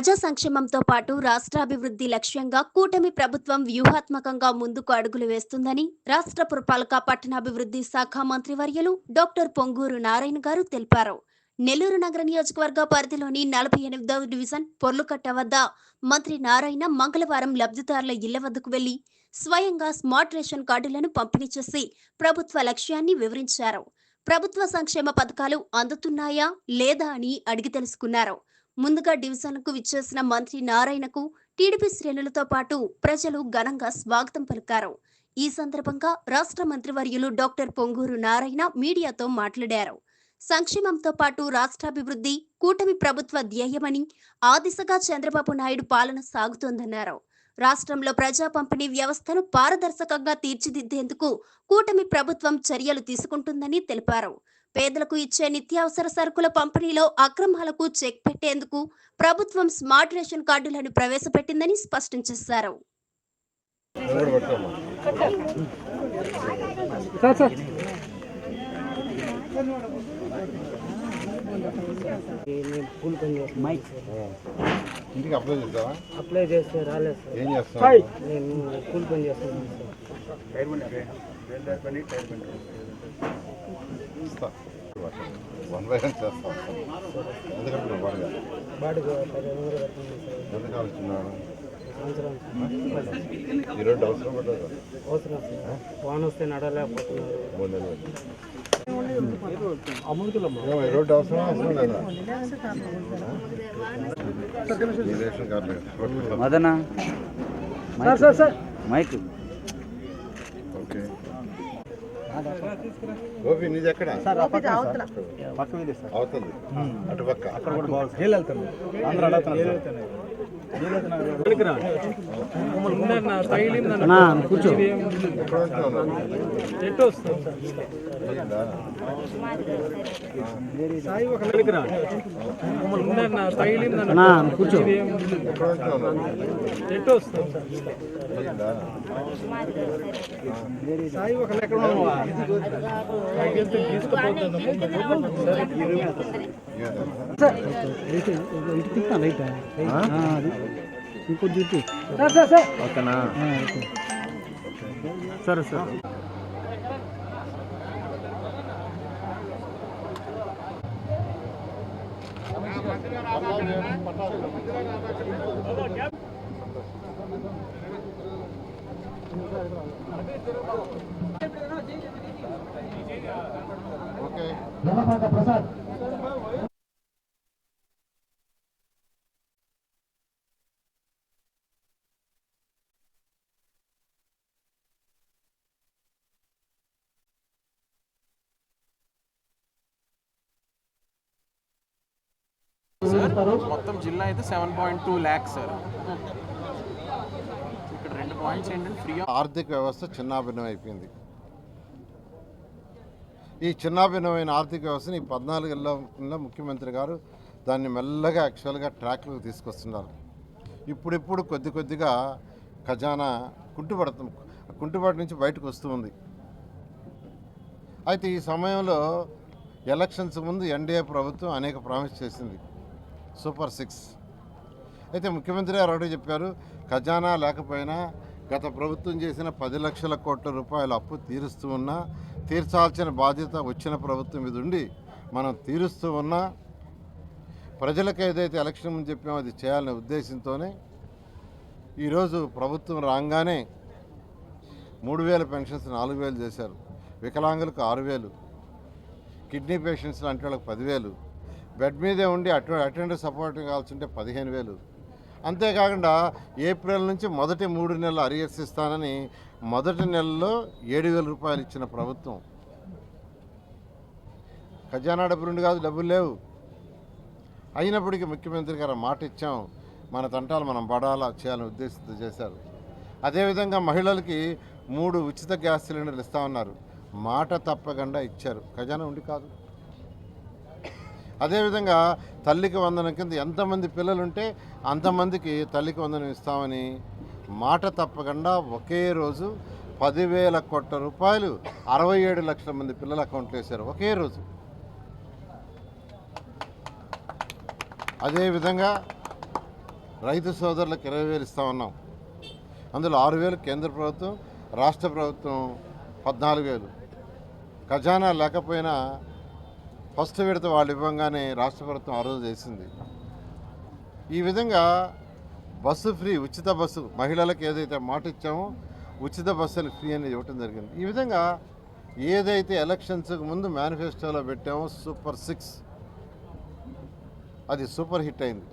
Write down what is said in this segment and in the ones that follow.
ప్రజా సంక్షేమంతో పాటు రాష్ట్రాభివృద్ధి లక్ష్యంగా కూటమి ప్రభుత్వం వ్యూహాత్మకంగా ముందుకు అడుగులు వేస్తుందని రాష్ట్ర పురపాలక పట్టణాభివృద్ధి శాఖ మంత్రివర్యులు డాక్టర్ పొంగూరు నారాయణ గారు తెలిపారు. నెల్లూరు నగర నియోజకవర్గ పరిధిలోని నలభై ఎనిమిదవ డివిజన్ పొర్లుకట్ట వద్ద మంత్రి నారాయణ మంగళవారం లబ్ధిదారుల ఇళ్ళ వద్దకు వెళ్ళి స్వయంగా స్మార్ట్ రేషన్ కార్డులను పంపిణీ చేసి ప్రభుత్వ లక్ష్యాన్ని వివరించారు. ప్రభుత్వ సంక్షేమ పథకాలు అందుతున్నాయా లేదా అని అడిగి తెలుసుకున్నారు. ముందుగా డివిజన్కు విచ్చేసిన మంత్రి నారాయణకు టీడీపీ శ్రేణులతో పాటు ప్రజలు ఘనంగా స్వాగతం పలికారు. ఈ సందర్భంగా రాష్ట్ర మంత్రివర్యులు డాక్టర్ పొంగూరు నారాయణ మీడియాతో మాట్లాడారు. సంక్షేమంతో పాటు రాష్ట్రాభివృద్ధి కూటమి ప్రభుత్వ ధ్యేయమని ఆ దిశగా చంద్రబాబు నాయుడు పాలన సాగుతోందన్నారు. రాష్ట్రంలో ప్రజా పంపిణీ వ్యవస్థను పారదర్శకంగా తీర్చిదిద్దేందుకు కూటమి ప్రభుత్వం చర్యలు తీసుకుంటుందని తెలిపారు. పేదలకు ఇచ్చే నిత్యావసర సరుకుల పంపిణీలో అక్రమాలకు చెక్ పెట్టేందుకు ప్రభుత్వం స్మార్ట్ రేషన్ కార్డులను ప్రవేశపెట్టిందని స్పష్టం చేశారు. ఇంటికి అప్లై చేస్తావా? అప్లై చేస్తే రాలేదు సార్. ఏం చేస్తావు? నేను కూలి పని చేస్తాను వన్ బై వన్ చేస్తాం ఎందుకంటే నువ్వు బాగా బాడీ పదిహేను వందలు కట్టింది సార్ ఎందుకు ఆలోచున్నాను సంవత్సరం ఈ రెండు అవసరం సార్ వాన వస్తే నడలేకపోతున్నారు మూడు నెలలు రోడ్డు అవసరం అవసరం లేదా ration card. Madana sir. Sir sir mike. Gopi నీది ఎక్కడ? అవుతుంది. అటు పక్క. అక్కడ కూడా అన్నా కూర్చో కూర్చో. ఎక్కడ సాయి ఒక ఉన్నావా ఏదా? ఇటు తిప్పుతాను రైట్ ఇంకొద్ది ఇటు సార్ సార్ సార్ ఓకేనా సరే సార్ ఓకే మొత్తం జిల్లా అయితే seven point two lakhs sir. ఇక్కడ రెండు పాయింట్స్ ఏంటంటే ఫ్రీ ఆర్థిక వ్యవస్థ చిన్నాభిన్నం అయిపోయింది. ఈ చిన్నాభిన్నమైన ఆర్థిక వ్యవస్థని ఈ పద్నాలుగేళ్ళ ముఖ్యమంత్రి గారు దాన్ని మెల్లగా యాక్చువల్గా ట్రాక్లోకి తీసుకొస్తున్నారు. ఇప్పుడిప్పుడు కొద్ది కొద్దిగా ఖజానా కుంటుపడుతుంది కుంటుబాటు నుంచి బయటకు వస్తూ ఉంది. అయితే ఈ సమయంలో ఎలక్షన్స్ ముందు ఎన్డీఏ ప్రభుత్వం అనేక ప్రామిస్ చేసింది. Super six. అయితే ముఖ్యమంత్రి గారు ఒకటి చెప్పారు ఖజానా లేకపోయినా గత ప్రభుత్వం చేసిన పది లక్షల కోట్ల రూపాయల అప్పు తీరుస్తూ ఉన్నా తీర్చాల్సిన బాధ్యత వచ్చిన ప్రభుత్వం మీద ఉండి మనం తీరుస్తూ ఉన్నా ప్రజలకు ఏదైతే ఎలక్షన్ ముందు చెప్పామో అది చేయాలనే ఉద్దేశంతోనే ఈరోజు ప్రభుత్వం రాగానే మూడు వేల పెన్షన్స్ నాలుగు వేలు చేశారు. వికలాంగులకు ఆరు వేలు కిడ్నీ పేషెంట్స్ లాంటి వాళ్ళకి పదివేలు బెడ్ మీదే ఉండి అటు అటెండర్ సపోర్ట్ కావాల్సి ఉంటే పదిహేను వేలు. అంతేకాకుండా ఏప్రిల్ నుంచి మొదటి మూడు నెలలు అరియర్స్ ఇస్తానని మొదటి నెలలో ఏడు వేల రూపాయలు ఇచ్చిన ప్రభుత్వం. ఖజానా డబ్బులుండి కాదు డబ్బులు లేవు. అయినప్పటికీ ముఖ్యమంత్రి గారు మాట ఇచ్చాం. మన తంటాలు మనం పడాలా చేయాలని ఉద్దేశంతో చేశారు. అదేవిధంగా మహిళలకి మూడు ఉచిత గ్యాస్ సిలిండర్లు ఇస్తామన్నారు. మాట తప్పకుండా ఇచ్చారు. ఖజానా ఉండి కాదు. అదేవిధంగా తల్లికి వందనం కింద ఎంతమంది పిల్లలుంటే అంతమందికి తల్లికి వందనం ఇస్తామని మాట తప్పకుండా ఒకే రోజు పదివేల కోట్ల రూపాయలు అరవై ఏడు లక్షల మంది పిల్లల అకౌంట్లు వేశారు. ఒకే రోజు. అదేవిధంగా రైతు సోదరులకు ఇరవై వేలు ఇస్తా ఉన్నాం అందులో ఆరు వేలు కేంద్ర ప్రభుత్వం రాష్ట్ర ప్రభుత్వం పద్నాలుగు వేలు. ఖజానా లేకపోయినా ఫస్ట్ విడత వాళ్ళు ఇవ్వంగానే రాష్ట్ర ప్రభుత్వం ఆ రోజు చేసింది. ఈ విధంగా బస్సు ఫ్రీ ఉచిత బస్సు మహిళలకు ఏదైతే మాట ఇచ్చామో ఉచిత బస్సులు ఫ్రీ అనేది ఇవ్వటం జరిగింది. ఈ విధంగా ఏదైతే ఎలక్షన్స్కి ముందు మేనిఫెస్టోలో పెట్టామో సూపర్ సిక్స్ అది సూపర్ హిట్ అయింది.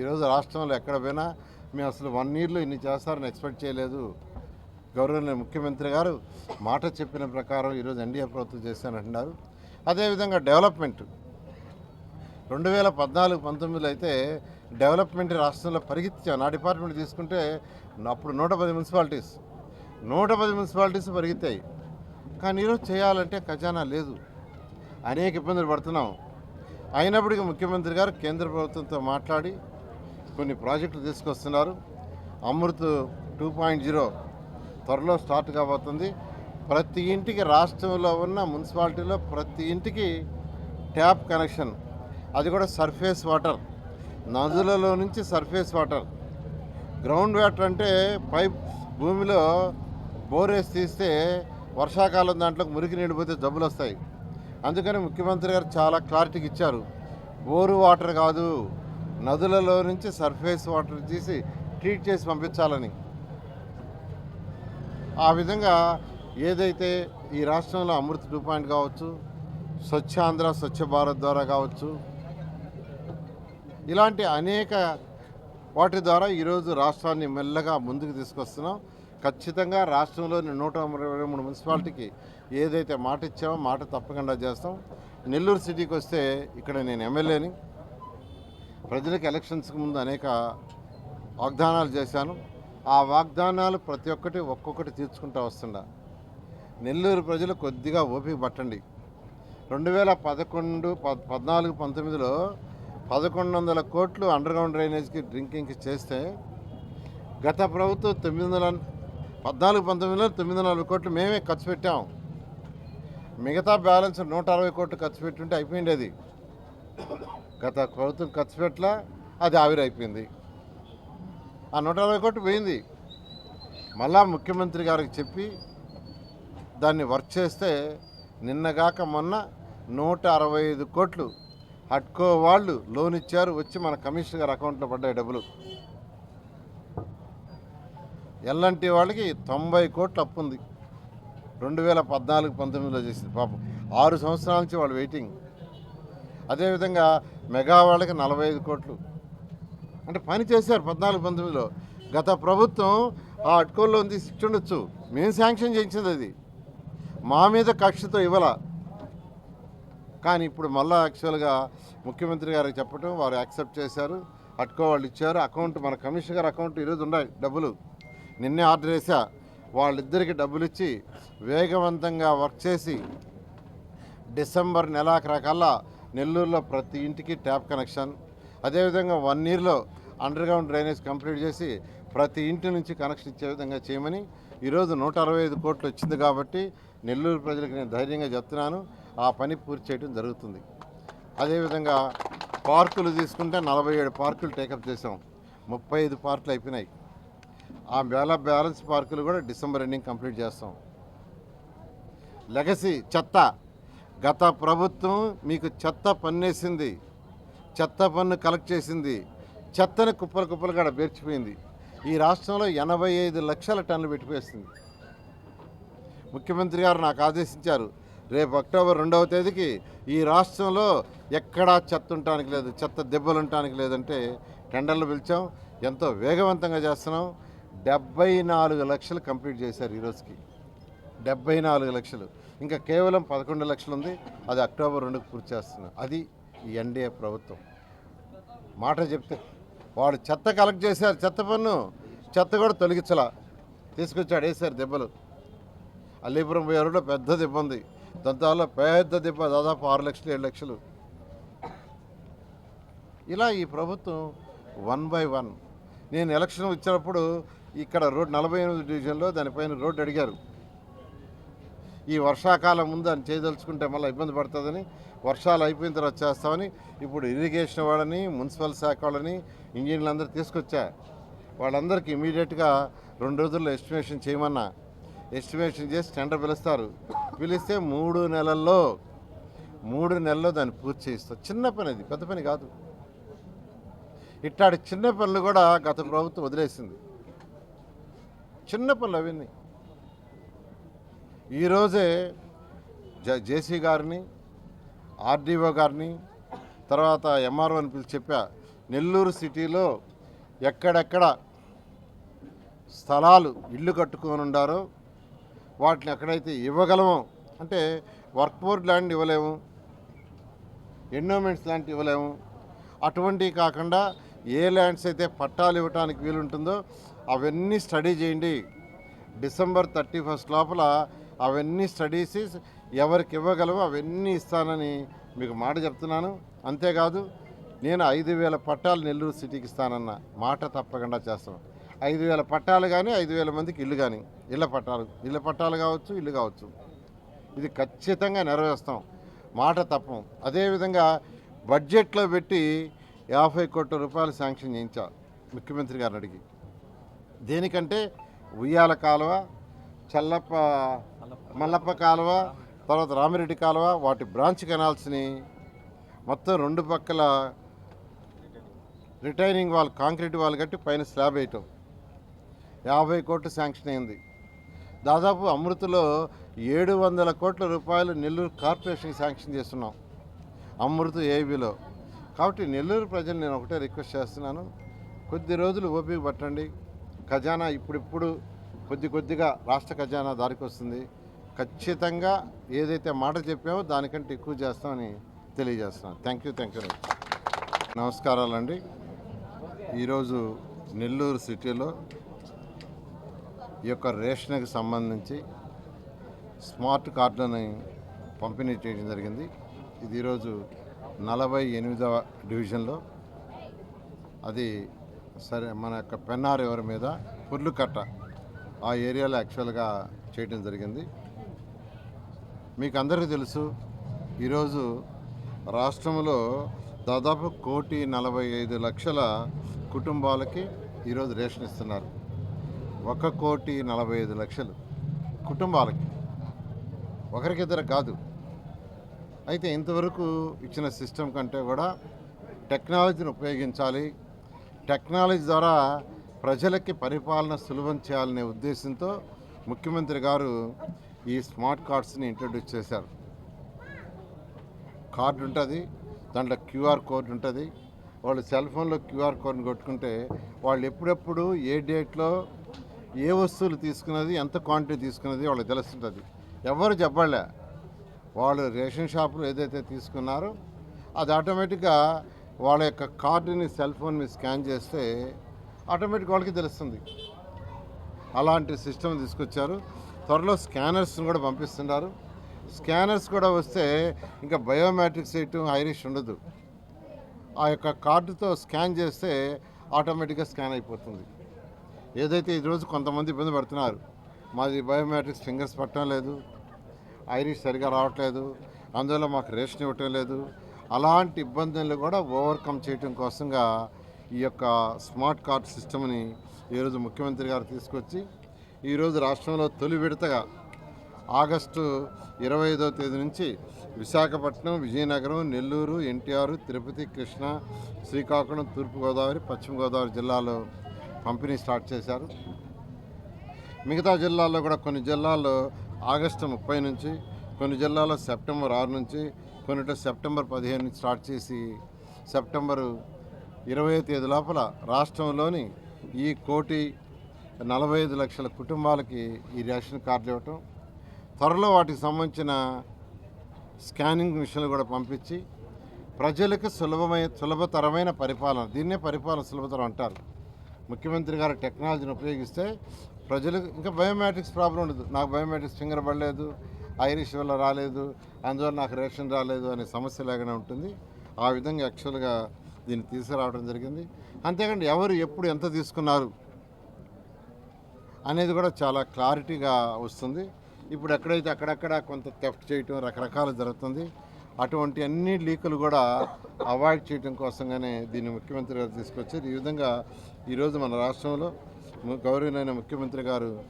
ఈరోజు రాష్ట్రంలో ఎక్కడ పోయినా మేము అసలు వన్ ఇయర్లో ఇన్ని చేస్తారని ఎక్స్పెక్ట్ చేయలేదు. గౌరవనీయ ముఖ్యమంత్రి గారు మాట చెప్పిన ప్రకారం ఈరోజు ఎన్డీఏ ప్రభుత్వం చేశానంటున్నారు అదేవిధంగా డెవలప్మెంట్. రెండు వేల పద్నాలుగు పంతొమ్మిదిలో అయితే డెవలప్మెంట్ రాష్ట్రంలో పరిగెత్తాం నా డిపార్ట్మెంట్ తీసుకుంటే అప్పుడు నూట పది మున్సిపాలిటీస్. నూట పది మున్సిపాలిటీస్ పరిగెత్తాయి. కానీ ఈరోజు చేయాలంటే ఖజానా లేదు. అనేక ఇబ్బందులు పడుతున్నాం. అయినప్పటికీ ముఖ్యమంత్రి గారు కేంద్ర ప్రభుత్వంతో మాట్లాడి కొన్ని ప్రాజెక్టులు తీసుకొస్తున్నారు. అమృత్ టూ పాయింట్ జీరో త్వరలో స్టార్ట్ కాబోతుంది. ప్రతి ఇంటికి రాష్ట్రంలో ఉన్న మున్సిపాలిటీలో ప్రతి ఇంటికి ట్యాప్ కనెక్షన్. అది కూడా సర్ఫేస్ వాటర్. నదులలో నుంచి సర్ఫేస్ వాటర్. గ్రౌండ్ వాటర్ అంటే పైప్ భూమిలో బోరేసి తీస్తే వర్షాకాలం దాంట్లో మురికి నీళ్ళు పోతే జబ్బులు వస్తాయి. అందుకని ముఖ్యమంత్రి గారు చాలా క్లారిటీకి ఇచ్చారు. బోరు వాటర్ కాదు నదులలో నుంచి సర్ఫేస్ వాటర్ తీసి ట్రీట్ చేసి పంపించాలని. ఆ విధంగా ఏదైతే ఈ రాష్ట్రంలో అమృత్ టూ పాయింట్ కావచ్చు స్వచ్ఛ ఆంధ్ర స్వచ్ఛ భారత్ ద్వారా కావచ్చు ఇలాంటి అనేక వాటి ద్వారా ఈరోజు రాష్ట్రాన్ని మెల్లగా ముందుకు తీసుకొస్తున్నాం. ఖచ్చితంగా రాష్ట్రంలోని నూట ఇరవై మూడు మున్సిపాలిటీకి ఏదైతే మాట ఇచ్చామో మాట తప్పకుండా చేస్తాం. నెల్లూరు సిటీకి వస్తే ఇక్కడ నేను ఎమ్మెల్యేని. ప్రజలకు ఎలక్షన్స్కి ముందు అనేక వాగ్దానాలు చేశాను. ఆ వాగ్దానాలు ప్రతి ఒక్కటి ఒక్కొక్కటి తీర్చుకుంటూ వస్తుండా నెల్లూరు ప్రజలు కొద్దిగా ఓపిక పట్టండి. రెండు వేల పదకొండు పద్నాలుగు పంతొమ్మిదిలో పదకొండు వందల కోట్లు అండర్ గ్రౌండ్ డ్రైనేజ్కి డ్రింకింగ్కి చేస్తే గత ప్రభుత్వం తొమ్మిది వందల పద్నాలుగు పంతొమ్మిదిలో తొమ్మిది వందల నలభై కోట్లు మేమే ఖర్చు పెట్టాం. మిగతా బ్యాలెన్స్ నూట అరవై కోట్లు ఖర్చు పెట్టుంటే అయిపోయింది అది గత ప్రభుత్వం ఖర్చు పెట్టలా అది ఆవిరైపోయింది. ఆ నూట అరవై కోట్లు పోయింది. మళ్ళా ముఖ్యమంత్రి గారికి చెప్పి దాన్ని వర్క్ చేస్తే నిన్నగాక మొన్న నూట అరవై ఐదు కోట్లు హట్కో వాళ్ళు లోన్ ఇచ్చారు వచ్చి మన కమిషనర్ గారి అకౌంట్లో పడ్డాయి డబ్బులు. ఎల్లంటి వాళ్ళకి తొంభై కోట్లు అప్పు ఉంది. రెండు వేల పద్నాలుగు పంతొమ్మిదిలో చేసింది పాపం. ఆరు సంవత్సరాల నుంచి వాళ్ళు వెయిటింగ్. అదేవిధంగా మెగా వాళ్ళకి నలభై ఐదు కోట్లు. అంటే పని చేశారు పద్నాలుగు పంతొమ్మిదిలో. గత ప్రభుత్వం ఆ అట్కోల్లో ఉంది ఇచ్చి ఉండొచ్చు మేము శాంక్షన్ చేయించింది అది. మా మీద కక్షతో ఇవ్వాల. కానీ ఇప్పుడు మళ్ళా యాక్చువల్గా ముఖ్యమంత్రి గారికి చెప్పడం వారు యాక్సెప్ట్ చేశారు. అట్కో వాళ్ళు ఇచ్చారు. అకౌంట్ మన కమిషనర్ గారి అకౌంట్ ఈరోజు ఉన్నాయి డబ్బులు. నిన్నే ఆర్డర్ చేశా. వాళ్ళిద్దరికి డబ్బులు ఇచ్చి వేగవంతంగా వర్క్ చేసి డిసెంబర్ నెలాఖరాకల్లా నెల్లూరులో ప్రతి ఇంటికి ట్యాప్ కనెక్షన్. అదేవిధంగా వన్ ఇయర్లో అండర్ గ్రౌండ్ డ్రైనేజ్ కంప్లీట్ చేసి ప్రతి ఇంటి నుంచి కనెక్షన్ ఇచ్చే విధంగా చేయమని ఈరోజు నూట అరవై ఐదు కోట్లు వచ్చింది కాబట్టి నెల్లూరు ప్రజలకు నేను ధైర్యంగా చెప్తున్నాను ఆ పని పూర్తి చేయడం జరుగుతుంది. అదేవిధంగా పార్కులు తీసుకుంటే నలభై ఏడు పార్కులు టేకప్ చేసాం ముప్పై ఐదు పార్కులు అయిపోయినాయి. ఆ బ్యాల బ్యాలెన్స్ పార్కులు కూడా డిసెంబర్ ఎండింగ్ కంప్లీట్ చేస్తాం. లెగసీ చెత్త. గత ప్రభుత్వం మీకు చెత్త పన్నేసింది. చెత్త పన్ను కలెక్ట్ చేసింది. చెత్తని కుప్పలు కుప్పలు కూడా పేర్చిపోయింది. ఈ రాష్ట్రంలో ఎనభై ఐదు లక్షల టన్నులు పెట్టిపోయేస్తుంది ముఖ్యమంత్రి గారు నాకు ఆదేశించారు. రేపు అక్టోబర్ రెండవ తేదీకి ఈ రాష్ట్రంలో ఎక్కడా చెత్త ఉండటానికి లేదు చెత్త దెబ్బలు ఉండటానికి లేదంటే టెండర్లు పిలిచాం ఎంతో వేగవంతంగా చేస్తున్నాం. డెబ్బై నాలుగు లక్షలు కంప్లీట్ చేశారు ఈరోజుకి డెబ్బై నాలుగు లక్షలు. ఇంకా కేవలం పదకొండు లక్షలు ఉంది. అది అక్టోబర్ రెండుకు పూర్తి చేస్తున్నాం. అది ఈ ఎన్డీఏ ప్రభుత్వం. మాట చెప్తే వాడు చెత్త కలెక్ట్ చేశారు చెత్త పన్ను. చెత్త కూడా తొలగించలా. తీసుకొచ్చాడు వేసారు దెబ్బలు. అల్లీపురం పోయారు పెద్ద దెబ్బ ఉంది దంతాల్లో పెద్ద దెబ్బ దాదాపు ఆరు లక్షలు ఏడు లక్షలు. ఇలా ఈ ప్రభుత్వం వన్ బై వన్. నేను ఎలక్షన్ వచ్చినప్పుడు ఇక్కడ రోడ్ నలభై ఎనిమిది డివిజన్లో దానిపైన రోడ్డు అడిగారు. ఈ వర్షాకాలం ముందు అని చేయదలుచుకుంటే మళ్ళీ ఇబ్బంది పడుతుందని వర్షాలు అయిపోయిన తర్వాత చేస్తామని ఇప్పుడు ఇరిగేషన్ వాళ్ళని మున్సిపల్ శాఖ వాళ్ళని ఇంజనీర్లందరూ తీసుకొచ్చా. వాళ్ళందరికీ ఇమీడియట్గా రెండు రోజుల్లో ఎస్టిమేషన్ చేయమన్నా ఎస్టిమేషన్ చేసి టెండర్ పిలుస్తారు. పిలిస్తే మూడు నెలల్లో మూడు నెలల్లో దాన్ని పూర్తి చేయిస్తారు. చిన్న పని అది పెద్ద పని కాదు. ఇట్లాంటి చిన్న పనులు కూడా గత ప్రభుత్వం వదిలేసింది. చిన్న పనులు అవన్నీ. ఈరోజే జ జేసీ గారిని ఆర్డీఓ గారిని తర్వాత ఎంఆర్ఓ అని పిలిచి చెప్పా. నెల్లూరు సిటీలో ఎక్కడెక్కడ స్థలాలు ఇల్లు కట్టుకొని ఉండారో వాటిని ఎక్కడైతే ఇవ్వగలమో అంటే వర్క్ బోర్డ్ ల్యాండ్ ఇవ్వలేము ఎండోమెంట్స్ లాంటివి ఇవ్వలేము అటువంటివి కాకుండా ఏ ల్యాండ్స్ అయితే పట్టాలు ఇవ్వటానికి వీలుంటుందో అవన్నీ స్టడీ చేయండి. డిసెంబర్ థర్టీ ఫస్ట్ లోపల అవన్నీ స్టడీస్ ఎవరికి ఇవ్వగలవో అవన్నీ ఇస్తానని మీకు మాట చెప్తున్నాను. అంతేకాదు నేను ఐదు వేల పట్టాలు నెల్లూరు సిటీకి ఇస్తానన్న మాట తప్పకుండా చేస్తాను. ఐదు వేల పట్టాలు కానీ ఐదు వేల మందికి ఇల్లు కానీ ఇళ్ళ పట్టాలు. ఇళ్ళ పట్టాలు కావచ్చు ఇల్లు కావచ్చు. ఇది ఖచ్చితంగా నెరవేరుస్తాం. మాట తప్పం. అదేవిధంగా బడ్జెట్లో పెట్టి యాభై కోట్ల రూపాయలు శాంక్షన్ చేయించా ముఖ్యమంత్రి గారిని అడిగి. దేనికంటే ఉయ్యాల కాలువ చల్లప్ప మల్లప్ప కాలువ తర్వాత రామిరెడ్డి కాలువ వాటి బ్రాంచ్ కెనాల్స్ని మొత్తం రెండు పక్కల రిటైనింగ్ వాల్ కాంక్రీట్ వాల్ కట్టి పైన స్లాబ్ వేయటం. యాభై కోట్లు శాంక్షన్ అయింది. దాదాపు అమృతలో ఏడు వందల కోట్ల రూపాయలు నెల్లూరు కార్పొరేషన్ శాంక్షన్ చేస్తున్నాం అమృత ఏబీలో. కాబట్టి నెల్లూరు ప్రజలు నేను ఒకటే రిక్వెస్ట్ చేస్తున్నాను కొద్ది రోజులు ఓపిక పట్టండి. ఖజానా ఇప్పుడిప్పుడు కొద్ది కొద్దిగా రాష్ట్ర ఖజానా దారికి వస్తుంది. ఖచ్చితంగా ఏదైతే మాట చెప్పామో దానికంటే ఎక్కువ చేస్తామని తెలియజేస్తున్నాను. థ్యాంక్ యూ థ్యాంక్ యూ నమస్కారాలండి. ఈరోజు నెల్లూరు సిటీలో ఈ యొక్క రేషన్కి సంబంధించి స్మార్ట్ కార్డులని పంపిణీ చేయడం జరిగింది. ఇది ఈరోజు నలభై ఎనిమిదవ డివిజన్లో. అది సరే మన యొక్క పెన్నార్ ఎవరి మీద పుర్లుకట్ట ఆ ఏరియాలో యాక్చువల్గా చేయడం జరిగింది. మీకు అందరికీ తెలుసు ఈరోజు రాష్ట్రంలో దాదాపు కోటి నలభై ఐదు లక్షల కుటుంబాలకి ఈరోజు రేషన్ ఇస్తున్నారు. ఒక కోటి నలభై ఐదు లక్షలు కుటుంబాలకి. ఒకరికిద్దరు కాదు. అయితే ఇంతవరకు ఇచ్చిన సిస్టమ్ కంటే కూడా టెక్నాలజీని ఉపయోగించాలి. టెక్నాలజీ ద్వారా ప్రజలకి పరిపాలన సులభం చేయాలనే ఉద్దేశంతో ముఖ్యమంత్రి గారు ఈ స్మార్ట్ కార్డ్స్ని ఇంట్రడ్యూస్ చేశారు. కార్డు ఉంటుంది దాంట్లో క్యూఆర్ కోడ్ ఉంటుంది. వాళ్ళు సెల్ ఫోన్లో క్యూఆర్ కోడ్ని కొట్టుకుంటే వాళ్ళు ఎప్పుడెప్పుడు ఏ డేట్లో ఏ వస్తువులు తీసుకున్నది ఎంత క్వాంటిటీ తీసుకున్నది వాళ్ళకి తెలుస్తుంటుంది. ఎవరు చెప్పలే? వాళ్ళు రేషన్ షాపులు ఏదైతే తీసుకున్నారో అది ఆటోమేటిక్గా వాళ్ళ యొక్క కార్డుని సెల్ ఫోన్ మీద స్కాన్ చేస్తే ఆటోమేటిక్ వాళ్ళకి తెలుస్తుంది. అలాంటి సిస్టమ్ తీసుకొచ్చారు. త్వరలో స్కానర్స్ని కూడా పంపిస్తున్నారు. స్కానర్స్ కూడా వస్తే ఇంకా బయోమెట్రిక్స్ వేయటం ఐరిష్ ఉండదు. ఆ యొక్క కార్డుతో స్కాన్ చేస్తే ఆటోమేటిక్గా స్కాన్ అయిపోతుంది. ఏదైతే ఈరోజు కొంతమంది ఇబ్బంది పడుతున్నారు మాది బయోమెట్రిక్స్ ఫింగర్స్ పట్టడం లేదు ఐరిష్ సరిగా రావట్లేదు అందువల్ల మాకు రేషన్ ఇవ్వటం లేదు. అలాంటి ఇబ్బందులు కూడా ఓవర్కమ్ చేయటం కోసంగా ఈ యొక్క స్మార్ట్ కార్డ్ సిస్టమ్ని ఈరోజు ముఖ్యమంత్రి గారు తీసుకొచ్చి ఈరోజు రాష్ట్రంలో తొలి విడతగా ఆగస్టు ఇరవై ఐదో తేదీ నుంచి విశాఖపట్నం విజయనగరం నెల్లూరు ఎన్టీఆర్ తిరుపతి కృష్ణా శ్రీకాకుళం తూర్పుగోదావరి పశ్చిమ గోదావరి జిల్లాలో పంపిణీ స్టార్ట్ చేశారు. మిగతా జిల్లాల్లో కూడా కొన్ని జిల్లాల్లో ఆగస్టు ముప్పై నుంచి కొన్ని జిల్లాల్లో సెప్టెంబర్ ఆరు నుంచి కొన్నిటి సెప్టెంబర్ పదిహేను నుంచి స్టార్ట్ చేసి సెప్టెంబరు ఇరవై తేదీ లోపల రాష్ట్రంలోని ఈ కోటి నలభై ఐదు లక్షల కుటుంబాలకి ఈ రేషన్ కార్డులు ఇవ్వటం త్వరలో వాటికి సంబంధించిన స్కానింగ్ మిషన్లు కూడా పంపించి ప్రజలకు సులభమైన సులభతరమైన పరిపాలన దీన్నే పరిపాలన సులభతరం అంటారు. ముఖ్యమంత్రి గారు టెక్నాలజీని ఉపయోగిస్తే ప్రజలకు ఇంకా బయోమెట్రిక్స్ ప్రాబ్లం ఉండదు. నాకు బయోమెట్రిక్స్ ఫింగర్ పడలేదు ఐరిష్ వల్ల రాలేదు అందువల్ల నాకు రేషన్ రాలేదు అనే సమస్య లేకుండా ఉంటుంది. ఆ విధంగా యాక్చువల్గా దీన్ని తీసుకురావడం జరిగింది. అంతేకాండి ఎవరు ఎప్పుడు ఎంత తీసుకున్నారు అనేది కూడా చాలా క్లారిటీగా వస్తుంది. ఇప్పుడు ఎక్కడైతే అక్కడక్కడ కొంత థెఫ్ట్ చేయటం రకరకాలు జరుగుతుంది. అటువంటి అన్ని లీకులు కూడా అవాయిడ్ చేయడం కోసంగానే దీన్ని ముఖ్యమంత్రి గారు తీసుకొచ్చారు. ఈ విధంగా ఈరోజు మన రాష్ట్రంలో గౌరవనైన ముఖ్యమంత్రి గారు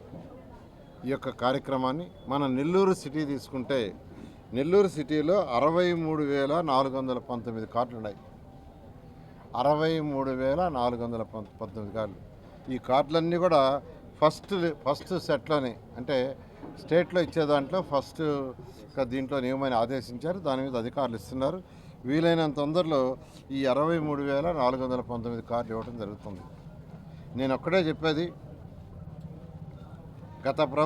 ఈ యొక్క కార్యక్రమాన్ని మన నెల్లూరు సిటీ తీసుకుంటే నెల్లూరు సిటీలో అరవై మూడు వేల నాలుగు వందల పంతొమ్మిది కార్లు ఉన్నాయి అరవై మూడు వేల నాలుగు వందల పం- పంతొమ్మిది కార్లు. ఈ కార్లన్నీ కూడా ఫస్ట్ ఫస్ట్ సెట్లోనే. అంటే స్టేట్లో ఇచ్చే దాంట్లో ఫస్ట్ దీంట్లో నియమని ఆదేశించారు. దాని మీద అధికారులు ఇస్తున్నారు. వీలైనంత తొందరలో ఈ అరవై మూడు వేల నాలుగు వందల పంతొమ్మిది కార్డులు ఇవ్వడం జరుగుతుంది. నేను ఒక్కడే చెప్పేది గత ప్ర